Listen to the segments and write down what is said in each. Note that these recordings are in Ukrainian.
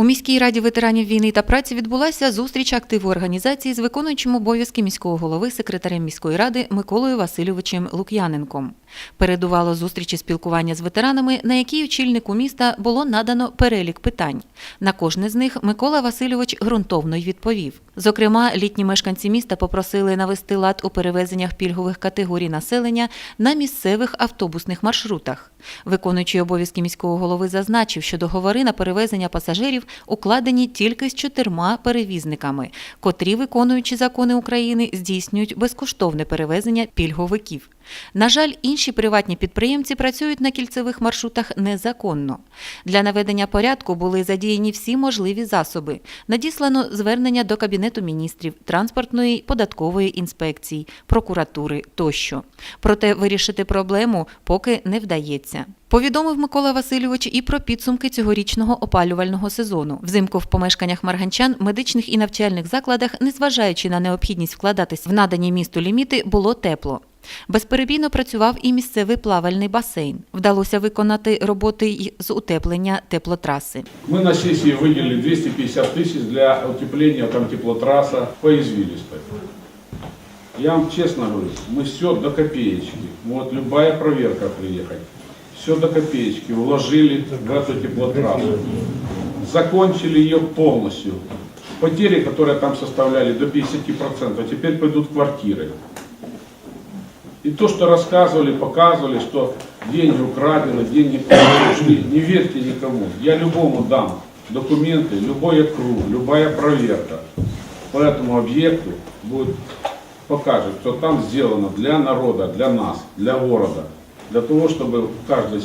У міській раді ветеранів війни та праці відбулася зустріч активу організації з виконуючим обов'язки міського голови секретарем міської ради Миколою Васильовичем Лук'яненком. Передувало зустрічі спілкування з ветеранами, на якій очільнику міста було надано перелік питань. На кожне з них Микола Васильович ґрунтовно й відповів. Зокрема, літні мешканці міста попросили навести лад у перевезеннях пільгових категорій населення на місцевих автобусних маршрутах. Виконуючий обов'язки міського голови зазначив, що договори на перевезення пасажирів укладені тільки з чотирма перевізниками, котрі, виконуючи закони України, здійснюють безкоштовне перевезення пільговиків. На жаль, інші приватні підприємці працюють на кільцевих маршрутах незаконно. Для наведення порядку були задіяні всі можливі засоби. Надіслано звернення до Кабінету міністрів, транспортної податкової інспекції, прокуратури тощо. Проте вирішити проблему поки не вдається. Повідомив Микола Васильович і про підсумки цьогорічного опалювального сезону. Взимку в помешканнях марганчан, медичних і навчальних закладах, незважаючи на необхідність вкладатись в надані місту ліміти, було тепло. Безперебійно працював і місцевий плавальний басейн. Вдалося виконати роботи й з утеплення теплотраси. Мы на сессии выделили 250 тысяч для утепления там теплотрасса по извилистой. Я вам честно говорю, мы все до копеечки. Вот любая проверка приехать. Все до копеечки вложили в эту теплотрассу. Закончили ее полностью. Потери, которые там составляли до 50%, теперь пойдут в квартиры. И то, что рассказывали, показывали, что деньги украдены, деньги ушли, не верьте никому. Я любому дам документы, любой округ, любая проверка по этому объекту будет покажет, что там сделано для народа, для нас, для города, для того, чтобы в каждой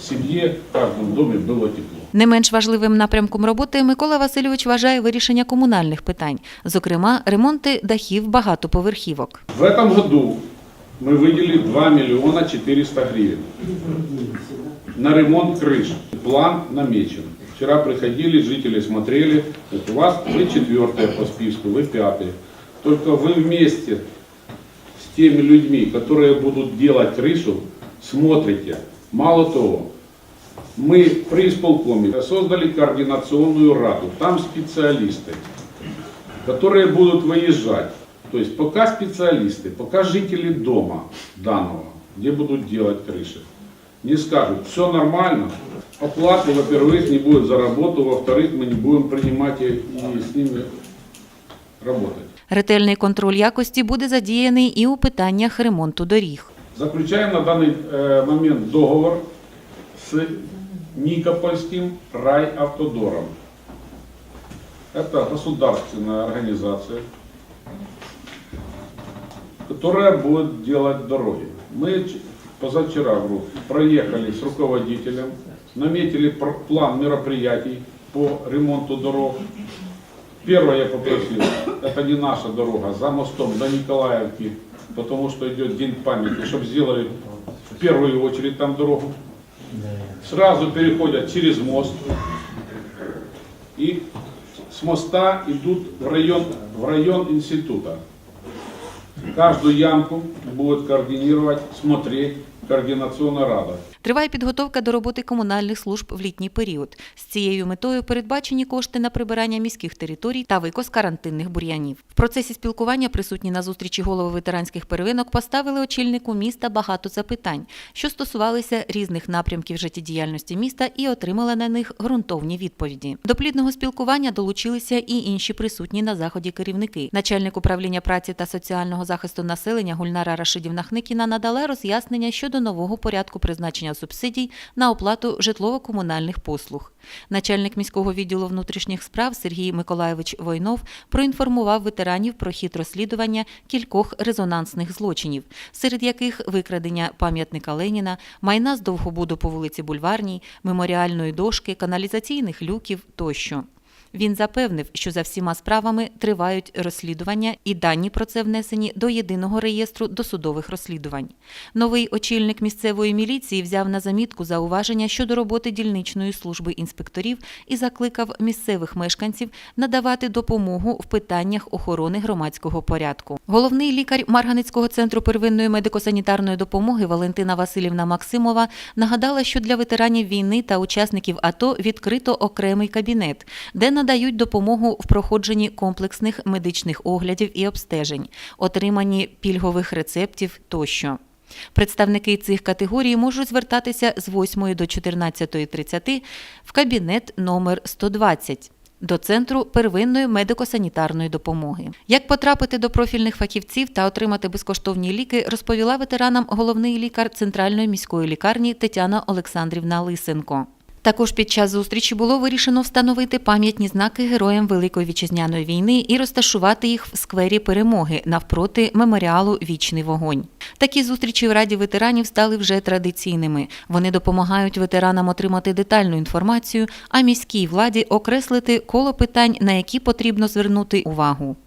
семье, в каждом доме было тепло. Не менш важливим напрямком роботи Микола Васильович вважає вирішення комунальних питань, зокрема ремонти дахів багатоповерхівок. В этом году мы выделили 2 миллиона 400 гривен на ремонт крыш. План намечен. Вчера приходили, жители смотрели, у вас вы четвертые по списку, вы пятые. Только вы вместе с теми людьми, которые будут делать крышу, смотрите. Мало того, мы при исполкоме создали координационную раду, там специалисты, которые будут выезжать. То есть пока специалисты, пока жители дома данного, где будут делать крыши, не скажут, все нормально, оплаты, во-первых, не будет за работу, во-вторых, мы не будем принимать и, и с ними работать. Ретельний контроль якості буде задіяний і у питаннях ремонту доріг. Заключаем на данный э, момент договор с Никопольским райавтодором. Это государственная организация, Которая будет делать дороги. Мы позавчера говорю, проехали с руководителем, наметили план мероприятий по ремонту дорог. Первое я попросил, это не наша дорога, за мостом до Николаевки, потому что идет день памяти, чтобы сделали в первую очередь там дорогу. Сразу переходят через мост и с моста идут в район, в район института. Каждую ямку будет координировать, смотреть координационная рада. Триває підготовка до роботи комунальних служб в літній період. З цією метою передбачені кошти на прибирання міських територій та викос карантинних бур'янів. В процесі спілкування присутні на зустрічі голови ветеранських первинок поставили очільнику міста багато запитань, що стосувалися різних напрямків життєдіяльності міста, і отримали на них ґрунтовні відповіді. До плідного спілкування долучилися і інші присутні на заході керівники. Начальник управління праці та соціального захисту населення Гульнара Рашидівна Хникіна надала роз'яснення щодо нового порядку призначення субсидій на оплату житлово-комунальних послуг. Начальник міського відділу внутрішніх справ Сергій Миколаєвич Войнов проінформував ветеранів про хід розслідування кількох резонансних злочинів, серед яких викрадення пам'ятника Леніна, майна з довгобуду по вулиці Бульварній, меморіальної дошки, каналізаційних люків тощо. Він запевнив, що за всіма справами тривають розслідування і дані про це внесені до єдиного реєстру досудових розслідувань. Новий очільник місцевої міліції взяв на замітку зауваження щодо роботи дільничної служби інспекторів і закликав місцевих мешканців надавати допомогу в питаннях охорони громадського порядку. Головний лікар Марганицького центру первинної медико-санітарної допомоги Валентина Васильівна Максимова нагадала, що для ветеранів війни та учасників АТО відкрито окремий кабінет, де надають допомогу в проходженні комплексних медичних оглядів і обстежень, отриманні пільгових рецептів тощо. Представники цих категорій можуть звертатися з 8 до 14.30 в кабінет номер 120 до центру первинної медико-санітарної допомоги. Як потрапити до профільних фахівців та отримати безкоштовні ліки, розповіла ветеранам головний лікар центральної міської лікарні Тетяна Олександрівна Лисенко. Також під час зустрічі було вирішено встановити пам'ятні знаки героям Великої вітчизняної війни і розташувати їх в сквері перемоги навпроти меморіалу Вічний вогонь. Такі зустрічі в Раді ветеранів стали вже традиційними. Вони допомагають ветеранам отримати детальну інформацію, а міській владі окреслити коло питань, на які потрібно звернути увагу.